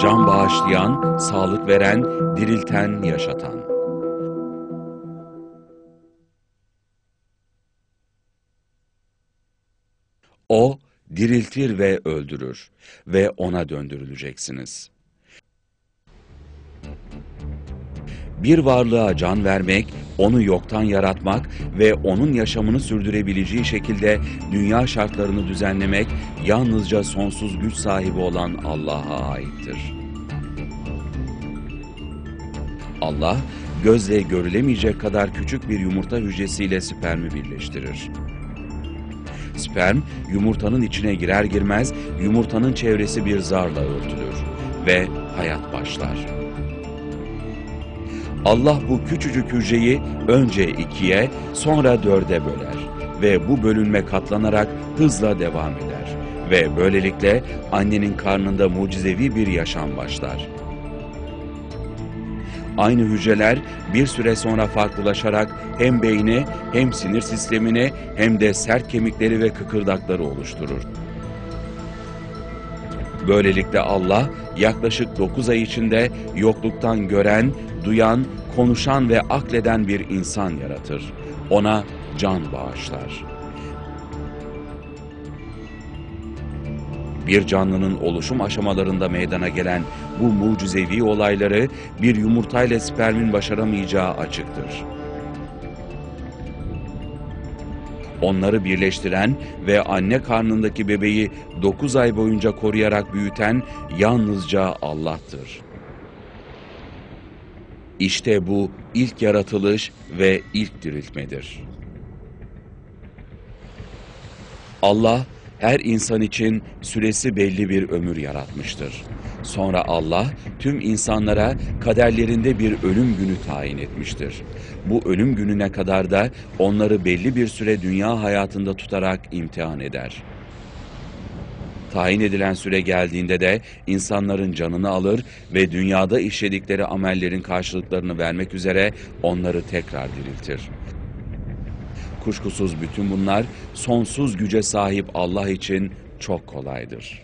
can bağışlayan, sağlık veren, dirilten, yaşatan. O diriltir ve öldürür ve ona döndürüleceksiniz. Bir varlığa can vermek, onu yoktan yaratmak ve onun yaşamını sürdürebileceği şekilde dünya şartlarını düzenlemek yalnızca sonsuz güç sahibi olan Allah'a aittir. Allah, gözle görülemeyecek kadar küçük bir yumurta hücresiyle spermi birleştirir. Sperm, yumurtanın içine girer girmez yumurtanın çevresi bir zarla örtülür ve hayat başlar. Allah bu küçücük hücreyi önce ikiye, sonra dörde böler ve bu bölünme katlanarak hızla devam eder ve böylelikle annenin karnında mucizevi bir yaşam başlar. Aynı hücreler bir süre sonra farklılaşarak hem beyni hem sinir sistemini hem de sert kemikleri ve kıkırdakları oluşturur. Böylelikle Allah yaklaşık 9 ay içinde yokluktan gören, duyan, konuşan ve akleden bir insan yaratır. Ona can bağışlar. Bir canlının oluşum aşamalarında meydana gelen bu mucizevi olayları bir yumurtayla spermin başaramayacağı açıktır. Onları birleştiren ve anne karnındaki bebeği 9 ay boyunca koruyarak büyüten yalnızca Allah'tır. İşte bu ilk yaratılış ve ilk diriltmedir. Allah her insan için süresi belli bir ömür yaratmıştır. Sonra Allah tüm insanlara kaderlerinde bir ölüm günü tayin etmiştir. Bu ölüm gününe kadar da onları belli bir süre dünya hayatında tutarak imtihan eder. Tayin edilen süre geldiğinde de insanların canını alır ve dünyada işledikleri amellerin karşılıklarını vermek üzere onları tekrar diriltir. Kuşkusuz bütün bunlar sonsuz güce sahip Allah için çok kolaydır.